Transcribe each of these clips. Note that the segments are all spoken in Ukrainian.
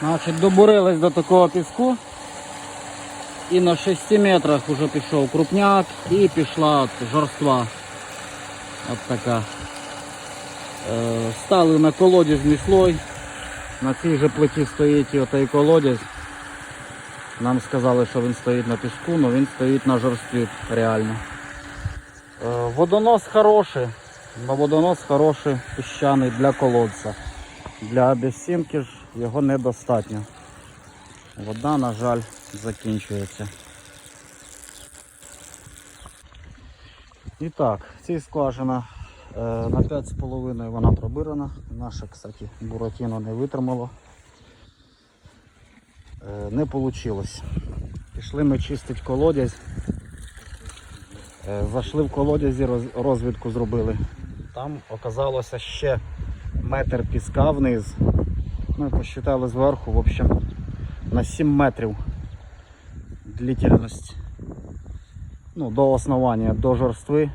Значить, добурились до такого піску. І на 6 метрах вже пішов крупняк і пішла от жорства. От така. Е, стали на колодязний слой. На цій же плиті стоїть і отей колодязь. Нам сказали, що він стоїть на піску, але він стоїть на жорстві реально. Е, водонос хороший, але водонос хороший піщаний для колодця. Для абісінки ж його недостатньо. Вода, на жаль, закінчується. І так, ця скважина е, на 5,5 вона пробирана. Наша, кстати, Буратіно не витримало. Е, не вийшло. Пішли ми чистити колодязь. Е, Зайшли в колодязі, роз- розвідку зробили. Там оказалося ще метр піска вниз. Ми посчитали зверху, в общем, на 7 метрів длительність. Ну, до основання, до жорстви.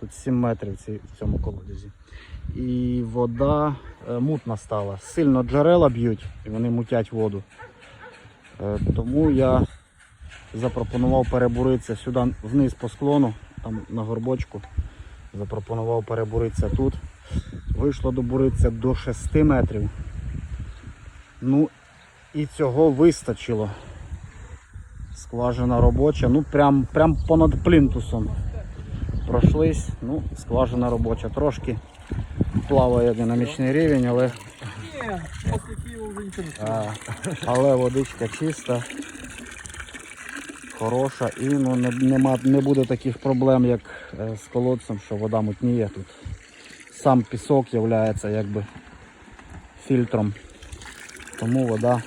Тут 7 метрів в цьому колодязі. І вода е, мутна стала. Сильно джерела б'ють і вони мутять воду. Е, Тому я запропонував перебуритися сюди вниз по склону, там на горбочку. Запропонував перебуритися тут. Вийшло добуритися до 6 метрів. Ну і цього вистачило. Скважина робоча, ну прям, прям понад плінтусом. Пройшлись, ну, скважина робоча. Трошки плаває динамічний рівень, але, а, але водичка чиста, хороша і ну, не, нема, не буде таких проблем, як е, з колодцем, що вода мутніє тут. Сам пісок є якби фільтром. Тому вода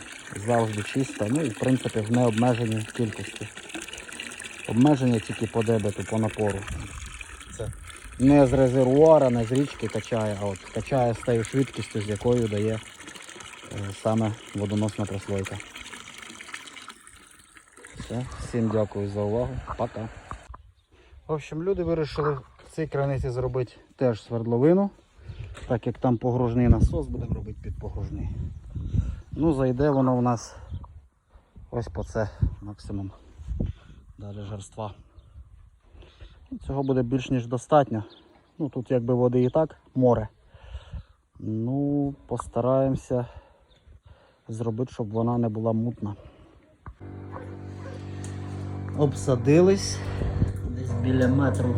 завжди чиста. Ну і в принципі в необмеженій кількості. Обмеження тільки по дебету, по напору. Це не з резервуара, не з річки качає, а от качає з тією швидкістю, з якою дає е, саме водоносна прослойка. Все, всім дякую за увагу. Пока. В общем, люди вирішили в цій краниці зробити теж свердловину. Так як там погружний насос, будемо робити під погружний. Ну, зайде воно у нас ось по це максимум. Далі жарства. І Цього буде більш ніж достатньо. Ну тут якби води і так, море. Ну, постараємося зробити, щоб вона не була мутна. Обсадились. Десь біля метру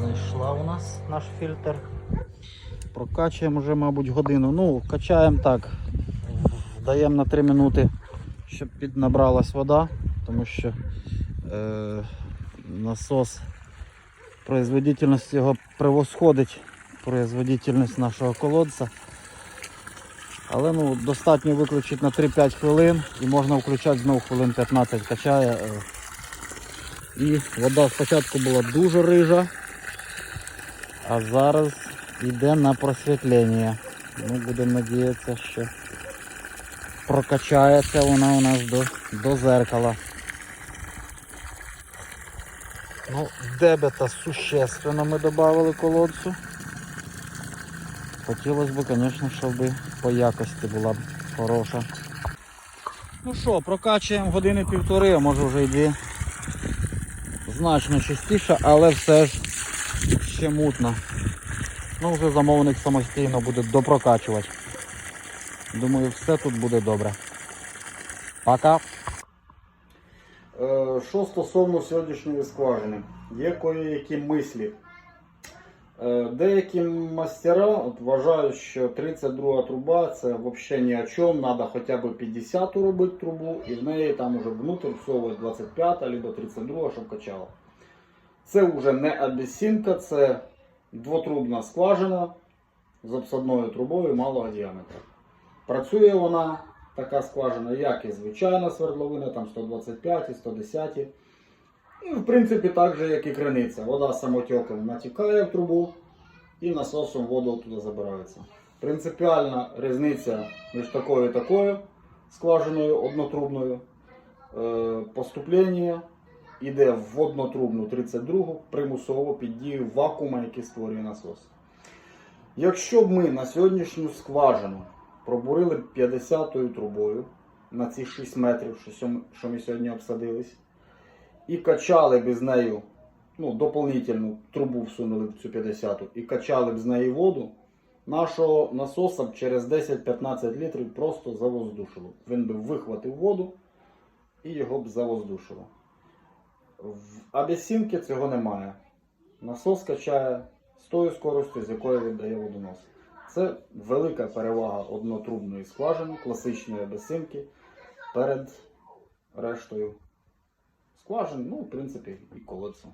зайшла у нас наш фільтр. Прокачуємо вже, мабуть, годину. Ну, качаємо так. Даємо на 3 минути, щоб піднабралась вода, тому що е, насос производительність його превосходить производительність нашого колодця. Але ну, достатньо виключити на 3-5 хвилин і можна включати знову хвилин 15 качає. е. І вода спочатку була дуже рижа, а зараз йде на просвітлення. Ну, будемо надіятися, що прокачається вона у нас до, до зеркала. Ну, дебета существенно ми додали колодцю. Хотілося б, звісно, щоб по якості була б хороша. Ну що, прокачуємо години півтори, а може вже й дві. Значно чистіше, але все ж ще мутно. Ну вже замовник самостійно буде допрокачувати. Думаю, все тут буде добре. Пока. Е, Що стосовно сьогоднішньої скважини, є кої-які мислі. Е, Деякі мастера вважають, що 32 труба це взагалі ні о чому, треба хоча б 50 робити трубу і в неї там уже внутрь всовують 25 або 32, щоб качало. Це вже не абісінка, це двотрубна скважина з обсадною трубою малого діаметра. Працює вона, така скважина, як і звичайна свердловина, там 125 і 110. І в принципі так же, як і криниця. Вода самотеком натікає в трубу і насосом воду туди забирається. Принципіальна різниця між такою і такою скважиною однотрубною. Е, Поступлення йде в воднотрубну 32 примусово під дією вакуума, який створює насос. Якщо б ми на сьогоднішню скважину пробурили 50-ю трубою на ці 6 метрів, що, ми сьогодні обсадились, і качали б з нею, ну, доповнительну трубу всунули в цю 50-ту, і качали б з неї воду, нашого насоса б через 10-15 літрів просто завоздушило. Він би вихватив воду і його б завоздушило. В абісінки цього немає. Насос качає з тою скоростю, з якою віддає водонос. Це велика перевага однотрубної скважини, класичної абісинки перед рештою скважин, ну, в принципі, і колодцем.